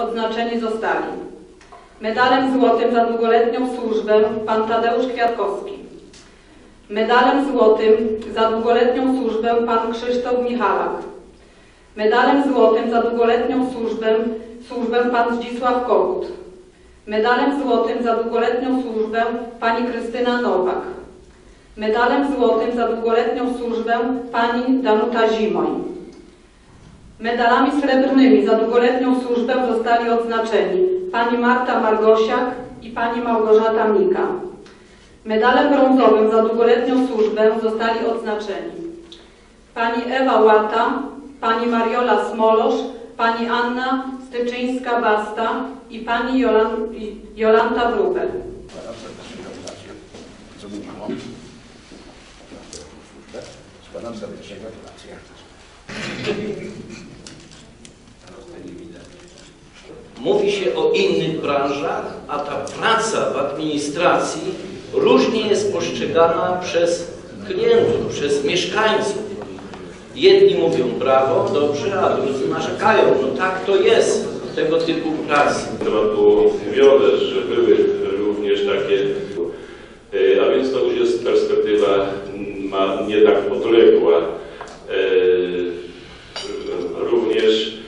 Odznaczeni zostali. Medalem złotym za długoletnią służbę pan Tadeusz Kwiatkowski, medalem złotym za długoletnią służbę pan Krzysztof Michalak, medalem złotym za długoletnią służbę, służbę pan Zdzisław Kogut, medalem złotym za długoletnią służbę pani Krystyna Nowak, medalem złotym za długoletnią służbę pani Danuta Zimoń. Medalami srebrnymi za długoletnią służbę zostali odznaczeni pani Marta Margosiak i pani Małgorzata Mika. Medalem brązowym za długoletnią służbę zostali odznaczeni pani Ewa Łata, pani Mariola Smolosz, pani Anna Styczyńska-Basta i pani Jolan, Jolanta Wróbel. Składam serdeczne gratulacje. Mówi się o innych branżach, a ta praca w administracji różnie jest postrzegana przez klientów, przez mieszkańców. Jedni mówią brawo, dobrze, a drudzy narzekają. No tak to jest tego typu pracy. Temat było mówione, że były również takie, e, a więc to już jest perspektywa mm, ma nie tak odległa. E, Również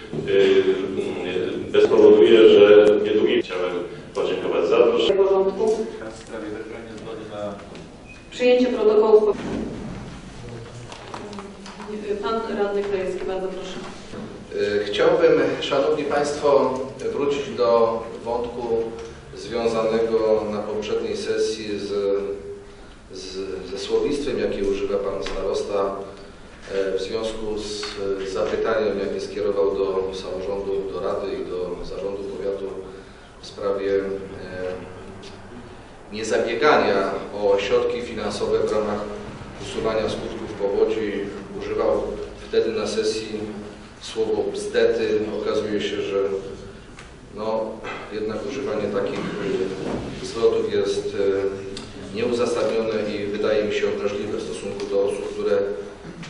e, spowoduje, że niedługo chciałem podziękować za to, że W porządku. W sprawie wybrania zgody na Przyjęcie protokołu. Pan radny Krajewski, bardzo proszę. Y, Chciałbym, Szanowni Państwo, wrócić do wątku związanego na poprzedniej sesji z, z, ze słownictwem, jakie używa Pan Starosta e, w związku z e, zapytaniem, jakie skierował do samorządu, do Rady i do Zarządu Powiatu w sprawie e, niezabiegania o środki finansowe w ramach usuwania skutków powodzi. Używał wtedy na sesji słowo bzdety. Okazuje się, że no, jednak używanie takich y, zwrotów jest y, nieuzasadnione i wydaje mi się obraźliwe w stosunku do osób, które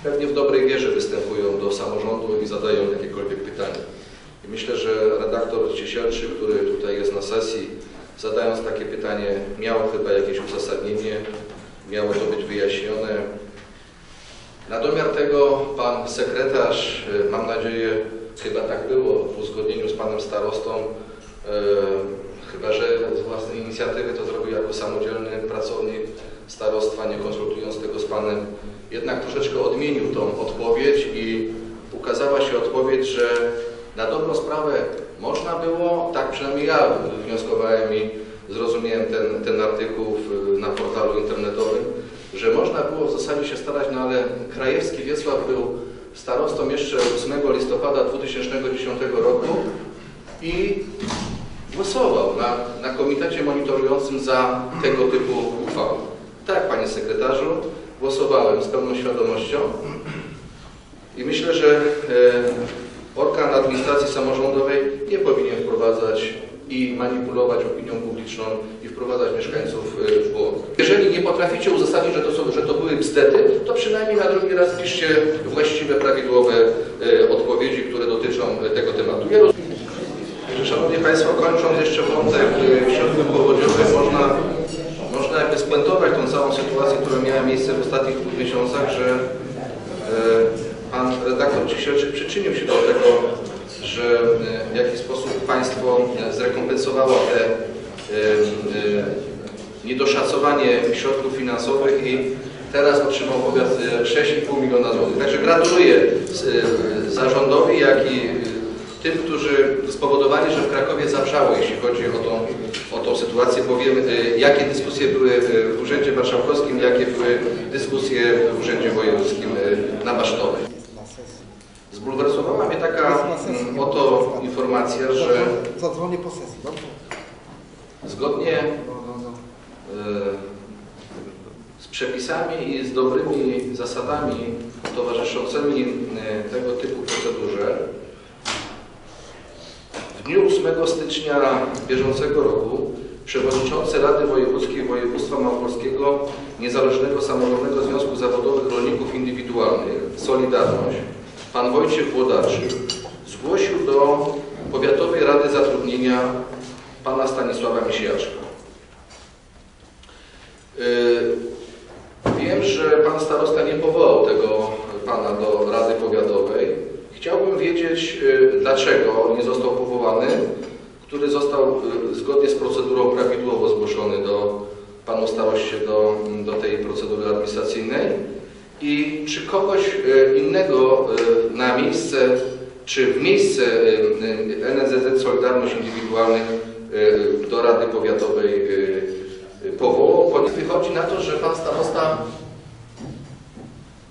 pewnie w dobrej wierze występują do samorządu i zadają jakiekolwiek pytania. I myślę, że redaktor Ciesielczy, który tutaj jest na sesji, zadając takie pytanie, miał chyba jakieś uzasadnienie, miało to być wyjaśnione. Na domiar tego pan sekretarz, y, mam nadzieję, chyba tak było w uzgodnieniu z panem starostą, y, chyba że z własnej inicjatywy to zrobił jako samodzielny pracownik starostwa, nie konsultując tego z panem, jednak troszeczkę odmienił tą odpowiedź i ukazała się odpowiedź, że na dobrą sprawę można było, tak przynajmniej ja wnioskowałem i zrozumiałem ten, ten artykuł na portalu internetowym, że można było w zasadzie się starać, no ale Krajewski Wiesław był starostą jeszcze 8 listopada 2010 roku i głosował na, na komitecie monitorującym za tego typu uchwałą. Tak, panie sekretarzu, głosowałem z pełną świadomością i myślę, że e, organ administracji samorządowej nie powinien wprowadzać i manipulować opinią publiczną i wprowadzać mieszkańców e, w błąd. Jeżeli nie potraficie uzasadnić, że to, są, że to były bzdety, to przynajmniej na drugi raz piszcie właściwe, prawidłowe e, odpowiedzi, które dotyczą e, tego tematu. Ja roz- Szanowni Państwo, kończąc jeszcze wątek e, środków powodziowych, można, można jakby spuentować tą całą sytuację, która miała miejsce w ostatnich dwóch miesiącach, że Ciesielczyk przyczynił się do tego, że e, w jakiś sposób państwo e, zrekompensowało te e, niedoszacowanie środków finansowych i teraz otrzymał powiat e, 6,5 miliona złotych. Także gratuluję zarządowi, jak i tym, którzy spowodowali, że w Krakowie zawrzało, jeśli chodzi o tą, o tą sytuację, bo wiem, e, jakie dyskusje były w Urzędzie Marszałkowskim, jakie były dyskusje w Urzędzie Wojewódzkim na Basztowej. Zbulwersowała mnie taka mm, oto informacja, że Zadzwonię po sesji, dobrze? zgodnie No, no, no. e, z przepisami i z dobrymi zasadami towarzyszącymi e, tego typu procedurze w dniu 8 stycznia bieżącego roku przewodniczący Rady Wojewódzkiej Województwa Małopolskiego Niezależnego Samorządnego Związku Zawodowych Rolników Indywidualnych Solidarność, pan Wojciech Włodarczyk, zgłosił do Powiatowej Rady Zatrudnienia pana Stanisława Misiaczka. Yy, Wiem, że pan starosta nie powołał tego pana do Rady Powiatowej. Chciałbym wiedzieć, yy, dlaczego nie został powołany, który został yy, zgodnie z procedurą prawidłowo zgłoszony do panu staroście do, do tej procedury administracyjnej i czy kogoś yy, innego yy, na miejsce, czy w miejsce yy, NZZ Solidarność Indywidualnych do Rady Powiatowej powołał, ponieważ wychodzi na to, że pan starosta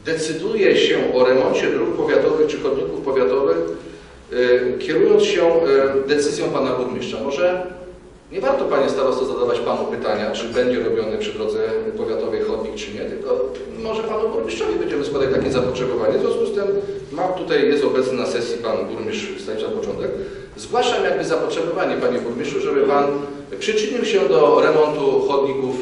decyduje się o remoncie dróg powiatowych czy chodników powiatowych, e, kierując się e, decyzją pana burmistrza. Może nie warto, panie starosto, zadawać panu pytania, czy będzie robiony przy drodze powiatowej chodnik, czy nie, tylko może panu burmistrzowi będziemy składać takie zapotrzebowanie. W związku z tym mam tutaj, jest obecny na sesji pan burmistrz Stanisław Początek. Zgłaszam jakby zapotrzebowanie, panie burmistrzu, żeby pan przyczynił się do remontu chodników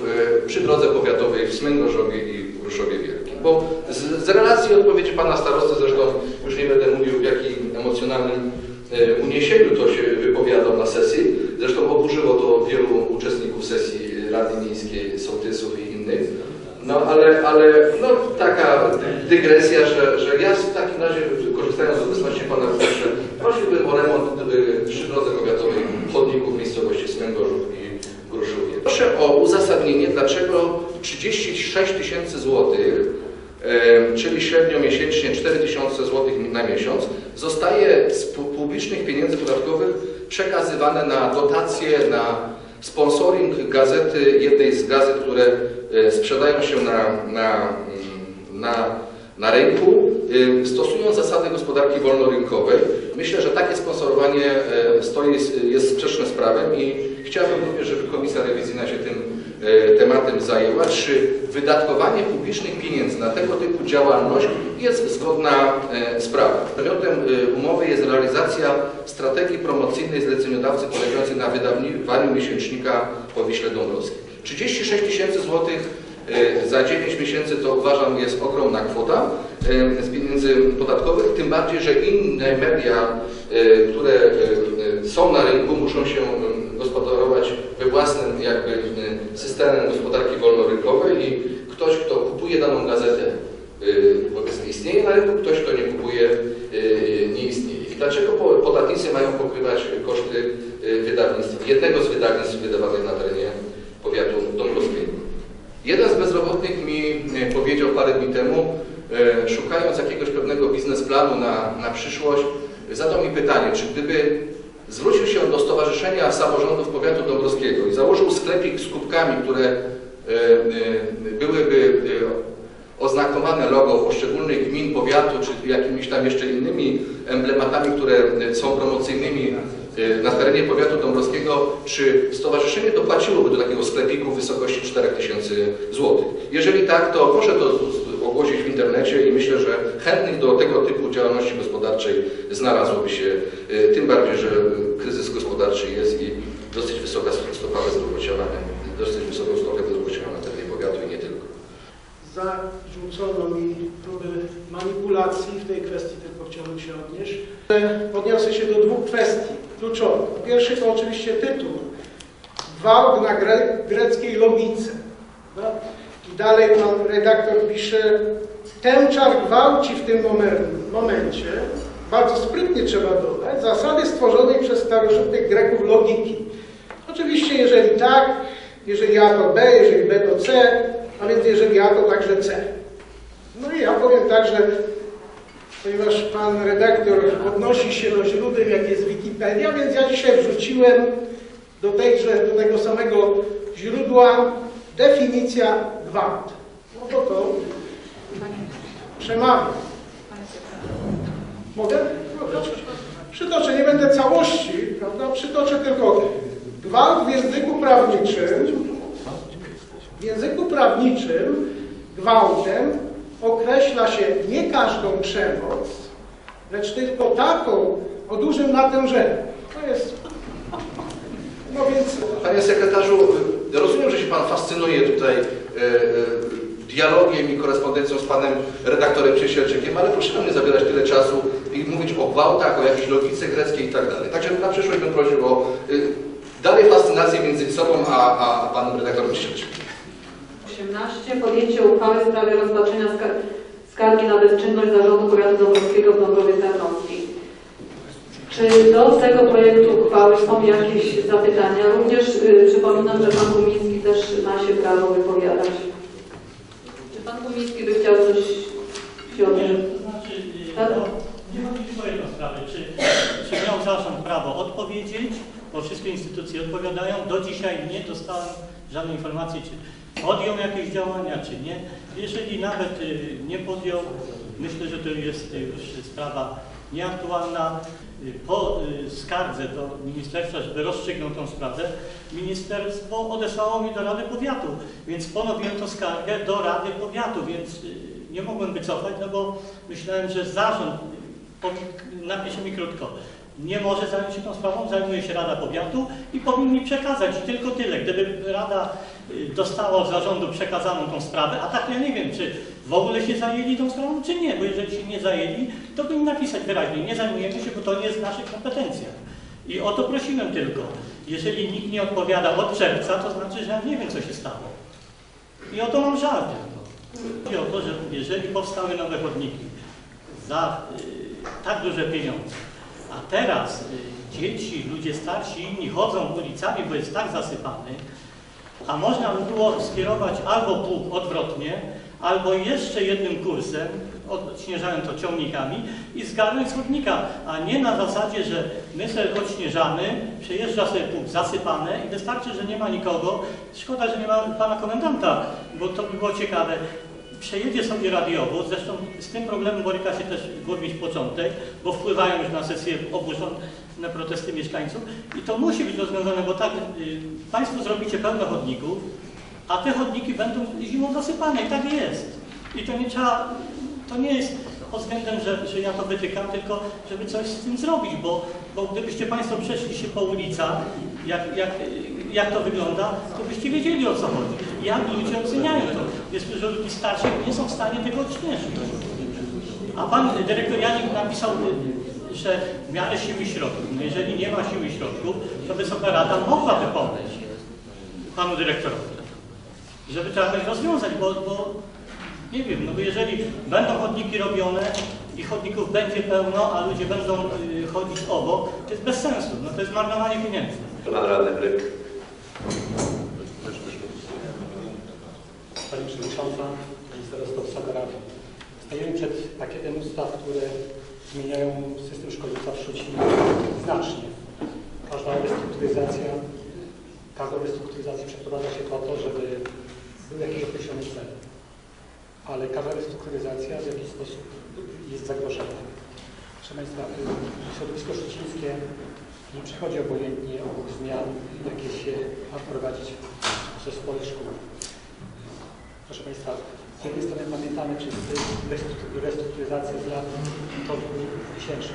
e, przy drodze powiatowej w Smęgorzowie i Ruszowie Wielkim. Bo z, z relacji odpowiedzi pana starosty, zresztą już nie będę mówił w jakim emocjonalnym e, uniesieniu to się wypowiadał na sesji. Rady Miejskiej, sołtysów i innych. No ale, ale no, taka dygresja, że, że ja w takim razie, korzystając z obecności pana burmistrza, prosiłbym o remont y, przy drodze powiatowej chodników w miejscowości Smęgorzów i Gruszowie. Proszę o uzasadnienie, dlaczego 36 tysięcy złotych, czyli średnio miesięcznie 4 tysiące złotych na miesiąc, zostaje z pu- publicznych pieniędzy podatkowych przekazywane na dotacje, na sponsoring gazety, jednej z gazet, które e, sprzedają się na, na, mm, na, na rynku, y, stosując zasady gospodarki wolnorynkowej. Myślę, że takie sponsorowanie e, stoi, jest sprzeczne z prawem i chciałbym również, żeby Komisja Rewizyjna się tym e, tematem zajęła, czy wydatkowanie publicznych pieniędzy na tego typu działalność jest zgodna e, z prawem. Przedmiotem e, umowy jest realizacja strategii promocyjnej zleceniodawcy polegającej na wydawaniu miesięcznika po Wiśle Dąbrowskiej. 36 tysięcy złotych e, za 9 miesięcy to uważam jest ogromna kwota z pieniędzy podatkowych, tym bardziej, że inne media, które są na rynku muszą się gospodarować we własnym jakby e, systemem gospodarki wolnorynkowej i ktoś, kto kupuje daną gazetę, e, powiedzmy istnieje na rynku, ktoś, kto nie kupuje, e, nie istnieje. I dlaczego po- podatnicy mają pokrywać koszty jednego z wydawnictw wydawanych na terenie powiatu dąbrowskiego? Jeden z bezrobotnych mi powiedział parę dni temu, szukając jakiegoś pewnego biznesplanu na, na przyszłość, zadał mi pytanie, czy gdyby zwrócił się do Stowarzyszenia Samorządów Powiatu Dąbrowskiego i założył sklepik z kubkami, które e, e, byłyby e, oznakowane logo poszczególnych gmin powiatu, czy jakimiś tam jeszcze innymi emblematami, które są promocyjnymi na terenie powiatu dąbrowskiego, czy stowarzyszenie dopłaciłoby do takiego sklepiku w wysokości 4000 zł? Jeżeli tak, to proszę to z- ogłosić w internecie i myślę, że chętnych do tego typu działalności gospodarczej znalazłoby się, e, tym bardziej, że kryzys gospodarczy jest i dosyć wysoka stopa bezrobocia, mamy dosyć wysoką stopę bezrobocia na terenie powiatu i nie tylko. Zarzucono mi próby manipulacji w tej kwestii, tylko chciałbym się odnieść. Odniosę się do dwóch kwestii kluczowych. Pierwszy to oczywiście tytuł. Gwałt na gre greckiej logice. No. Dalej pan redaktor pisze, tęczar gwałci w tym momen- momencie, bardzo sprytnie trzeba dodać, zasady stworzonej przez starożytnych Greków logiki. Oczywiście, jeżeli tak, jeżeli A to B, jeżeli B to C, a więc jeżeli A to także C. No i ja powiem tak, że ponieważ pan redaktor odnosi się do źródeł, jak jest Wikipedia, więc ja dzisiaj wrzuciłem do, tejże, do tego samego źródła definicja gwałt. No to to przemawiam. Mogę? Przytoczę, nie będę całości, prawda? Przytoczę tylko gwałt w języku prawniczym. W języku prawniczym gwałtem określa się nie każdą przemoc, lecz tylko taką o dużym natężeniu. To jest. No więc Panie sekretarzu, rozumiem, że się Pan fascynuje tutaj e, e, dialogiem i korespondencją z Panem redaktorem Ciesielczykiem, ale proszę nam nie zabierać tyle czasu i mówić o gwałtach, o jakiejś logice greckiej i tak dalej. Także na przyszłość bym prosił o y, dalej fascynację między sobą a, a panem redaktorem Ciesielczym. 18. Podjęcie uchwały w sprawie rozpatrzenia ska- skargi na bezczynność Zarządu Powiatu Dąbrowskiego w Dąbrowie Tarnowskiej. Czy do tego projektu uchwały są jakieś zapytania? Również y, przypominam, że Pan Gumiński też ma się prawo wypowiadać. Czy Pan Gumiński by chciał coś się odnieść? To znaczy, y, Tak? no, nie chodzi tylko o jedną sprawę. Czy, czy miał zarząd prawo odpowiedzieć, bo wszystkie instytucje odpowiadają. Do dzisiaj nie dostałem żadnej informacji, czy podjął jakieś działania, czy nie. Jeżeli nawet y, nie podjął, myślę, że to jest y, już sprawa nieaktualna. Y, Po y, skardze do ministerstwa, żeby rozstrzygnął tą sprawę, ministerstwo odesłało mnie do Rady Powiatu, więc ponowiłem tą skargę do Rady Powiatu, więc y, nie mogłem wycofać, no bo myślałem, że zarząd, napisze mi krótko, nie może zająć się tą sprawą, zajmuje się Rada Powiatu i powinien mi przekazać tylko tyle. Gdyby Rada y, dostała od zarządu przekazaną tą sprawę, a tak ja nie wiem, czy w ogóle się zajęli tą sprawą, czy nie, bo jeżeli się nie zajęli, to mi napisać wyraźnie, nie zajmujemy się, bo to nie jest w naszych kompetencjach. I o to prosiłem tylko. Jeżeli nikt nie odpowiada od czerwca, to znaczy, że ja nie wiem, co się stało. I o to mam żal tylko. Chodzi o to, że jeżeli powstały nowe chodniki za y, tak duże pieniądze, a teraz y, dzieci, ludzie starsi, inni chodzą ulicami, bo jest tak zasypany, a można by było skierować albo pług odwrotnie, albo jeszcze jednym kursem, odśnieżając to ciągnikami i zgarnąć z chodnika, a nie na zasadzie, że my sobie odśnieżamy, przejeżdża sobie pług zasypane i wystarczy, że nie ma nikogo. Szkoda, że nie ma pana komendanta, bo to by było ciekawe. Przejedzie sobie radiowóz, zresztą z tym problemem boryka się też burmistrz Początek, bo wpływają już na sesję oburzone protesty mieszkańców i to musi być rozwiązane, bo tak y, Państwo zrobicie pełno chodników, a te chodniki będą zimą zasypane i tak jest. I to nie trzeba, to nie jest pod względem, że, że ja to wytykam, tylko żeby coś z tym zrobić, bo, bo gdybyście Państwo przeszli się po ulicach, jak, jak, jak to wygląda, to byście wiedzieli o co chodzi. Jak ludzie oceniają to. Jest dużo ludzi starszych, nie są w stanie tego odśnieżyć. A Pan dyrektor Janik napisał, że w miarę siły środków. No jeżeli nie ma siły środków, to Wysoka Rada mogłaby pomóc Panu dyrektorowi żeby to jakoś rozwiązać, bo, bo nie wiem, no bo jeżeli będą chodniki robione i chodników będzie pełno, a ludzie będą y, chodzić obok, to jest bez sensu, no to jest marnowanie pieniędzy. Pan radny Bryk. Pani Przewodnicząca, Pani Starosto, Rado. Stajemy przed pakietem ustaw, które zmieniają system szkolnictwa w Szczecinie znacznie. Każda restrukturyzacja, każda restrukturyzacja przeprowadza się po to, żeby był jakiś określony cel. Ale każda restrukturyzacja w jakiś sposób jest zagrożona. Proszę Państwa, y, środowisko szczecińskie nie przechodzi obojętnie obok zmian, jakie się ma wprowadzić w zespole szkół. Proszę Państwa, z jednej strony pamiętamy wszyscy restruktu- restrukturyzację z lat 2000,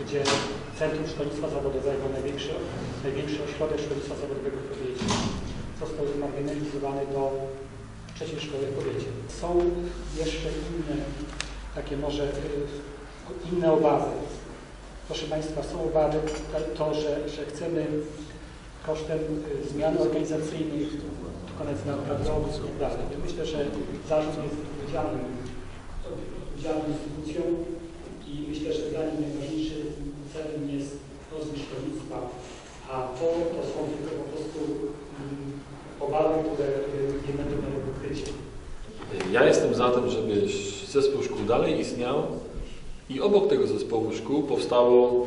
gdzie Centrum Szkolnictwa Zawodowego, największy, największy ośrodek szkolnictwa zawodowego w powiecie, został zmarginalizowany do trzeciej szkoły w powiecie. Są jeszcze inne, takie może y, inne obawy. Proszę Państwa, są obawy to, że, że chcemy kosztem y, zmian organizacyjnych dokonać zmian kadrowych i tak dalej. Ja myślę, że zarząd jest odpowiedzialnym, odpowiedzialną instytucją i myślę, że dla nich najważniejszym celem jest rozwój szkolnictwa, a to, to są tylko po prostu mm, obawy, które y, nie będą miały pokrycia. Ja jestem za tym, żeby zespół szkół dalej istniał i obok tego zespołu szkół powstało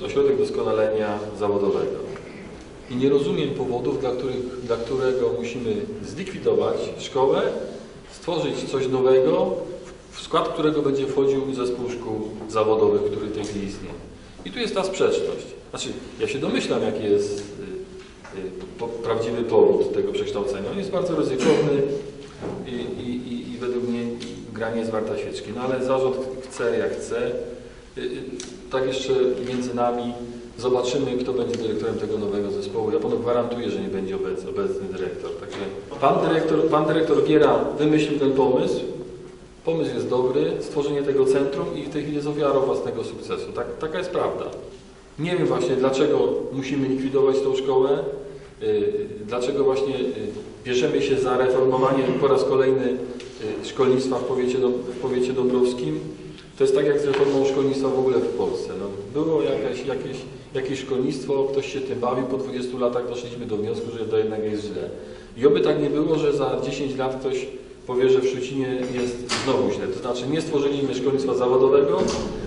y, ośrodek doskonalenia zawodowego. I nie rozumiem powodów, dla, których, dla którego musimy zlikwidować szkołę, stworzyć coś nowego, w skład którego będzie wchodził zespół szkół zawodowych, który tej chwili istnieje. I tu jest ta sprzeczność. Znaczy, ja się domyślam, jaki jest y, y, prawdziwy powód tego przekształcenia. On jest bardzo ryzykowny i, i, i, według mnie gra nie jest warta świeczki. No ale zarząd chce jak chce. Y, Tak jeszcze między nami zobaczymy, kto będzie dyrektorem tego nowego zespołu. Ja panu gwarantuję, że nie będzie obecny, obecny dyrektor. Także pan dyrektor, pan dyrektor Giera wymyślił ten pomysł. Pomysł jest dobry, stworzenie tego centrum i w tej chwili jest ofiarą własnego sukcesu. Tak, taka jest prawda. Nie wiem właśnie, dlaczego musimy likwidować tą szkołę, y, dlaczego właśnie y, bierzemy się za reformowanie po raz kolejny y, szkolnictwa w powiecie, w powiecie dąbrowskim. To jest tak jak z reformą szkolnictwa w ogóle w Polsce. No, było jakieś, jakieś, jakieś szkolnictwo, ktoś się tym bawił, po 20 latach doszliśmy do wniosku, że to jednak jest źle. I oby tak nie było, że za 10 lat ktoś powie, że w Szczecinie jest znowu źle. To znaczy nie stworzyliśmy szkolnictwa zawodowego,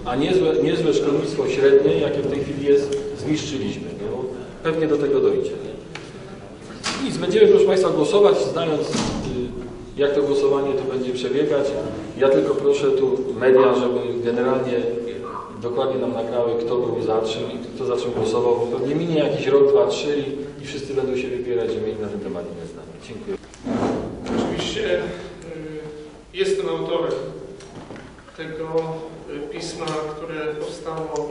a niezłe, niezłe szkolnictwo średnie, jakie w tej chwili jest, zniszczyliśmy. No, pewnie do tego dojdzie. Nie? Nic, będziemy proszę Państwa głosować, znając y, jak to głosowanie to będzie przebiegać. Ja tylko proszę tu media, żeby generalnie dokładnie nam nagrały, kto był za czym i kto za czym głosował, pewnie minie jakiś rok, dwa, trzy i, wszyscy będą się wypierać, że mieli na ten temat inne zdanie. Dziękuję. Oczywiście y, jestem autorem tego y, pisma, które powstało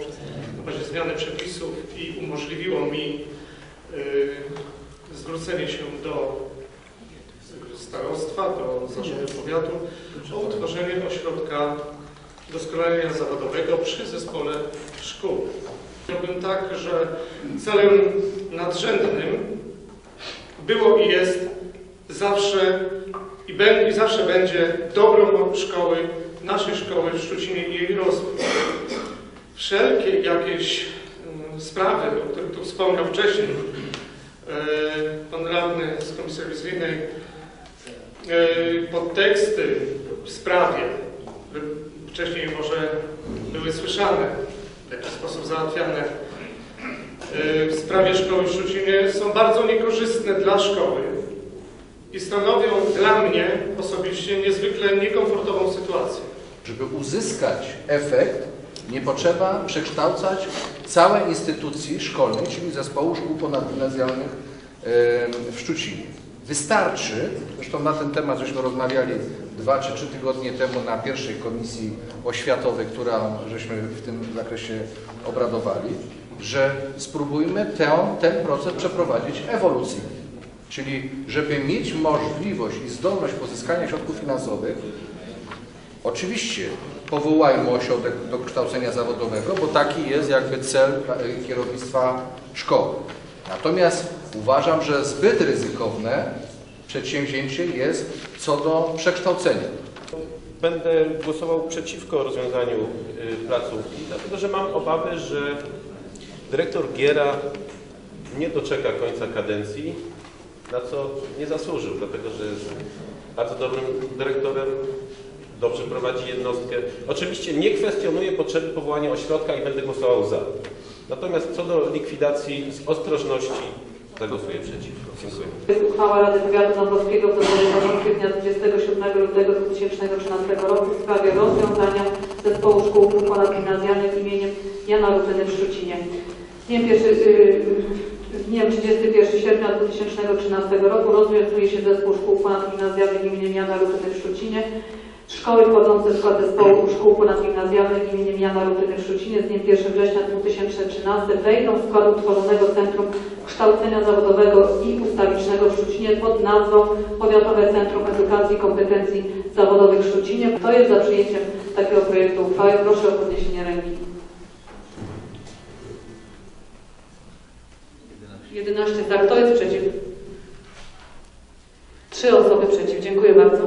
w bazie zmiany przepisów i umożliwiło mi y, zwrócenie się do starostwa, do zarządu powiatu o utworzenie ośrodka doskonalenia zawodowego przy zespole szkół. Chciałbym tak, że celem nadrzędnym było i jest zawsze i, be, i zawsze będzie dobro szkoły, naszej szkoły w Szczecinie i jej rozwój. Wszelkie jakieś mm, sprawy, o których tu wspomniał wcześniej e, pan radny z Komisji Rewizyjnej, e, podteksty w sprawie, wcześniej może były słyszane, w jaki sposób załatwiane e, w sprawie szkoły w Szczecinie są bardzo niekorzystne dla szkoły i stanowią dla mnie osobiście niezwykle niekomfortową sytuację. Żeby uzyskać efekt, nie potrzeba przekształcać całej instytucji szkolnej, czyli zespołu szkół ponadgimnazjalnych w Szczucinie. Wystarczy, zresztą na ten temat żeśmy rozmawiali dwa czy trzy tygodnie temu na pierwszej komisji oświatowej, która żeśmy w tym zakresie obradowali, że spróbujmy ten, ten proces przeprowadzić ewolucyjnie. Czyli żeby mieć możliwość i zdolność pozyskania środków finansowych, Oczywiście powołajmy ośrodek do kształcenia zawodowego, bo taki jest jakby cel kierownictwa szkoły. Natomiast uważam, że zbyt ryzykowne przedsięwzięcie jest co do przekształcenia. Będę głosował przeciwko rozwiązaniu y, placówki, dlatego że mam obawy, że dyrektor Giera nie doczeka końca kadencji, na co nie zasłużył, dlatego że jest bardzo dobrym dyrektorem, dobrze prowadzi jednostkę. Oczywiście nie kwestionuję potrzeby powołania ośrodka i będę głosował za. Natomiast co do likwidacji z ostrożności zagłosuję przeciwko. Dziękuję. Jest uchwała Rady Powiatu Dąbrowskiego w Pomorskim dnia 27 lutego 2013 roku w sprawie rozwiązania Zespołu Szkół Ponadgimnazjalnych imieniem Jana Rutyny w Szczucinie. Dniem, pierwszy, yy, dniem 31 sierpnia 2013 roku rozwiązuje się Zespół Szkół Ponadgimnazjalnych imieniem Jana Rutyny w Szczucinie. Szkoły wchodzące w skład Zespołu Szkół Ponadgimnazjalnych imieniem Jana Rutyny w Szczucinie z dniem 1 września 2013 wejdą w skład utworzonego Centrum Kształcenia Zawodowego i Ustawicznego w Szczucinie pod nazwą Powiatowe Centrum Edukacji i Kompetencji Zawodowych w Szczucinie. Kto jest za przyjęciem takiego projektu uchwały? Proszę o podniesienie ręki. 11 za. Kto jest przeciw? Trzy osoby przeciw. Dziękuję bardzo.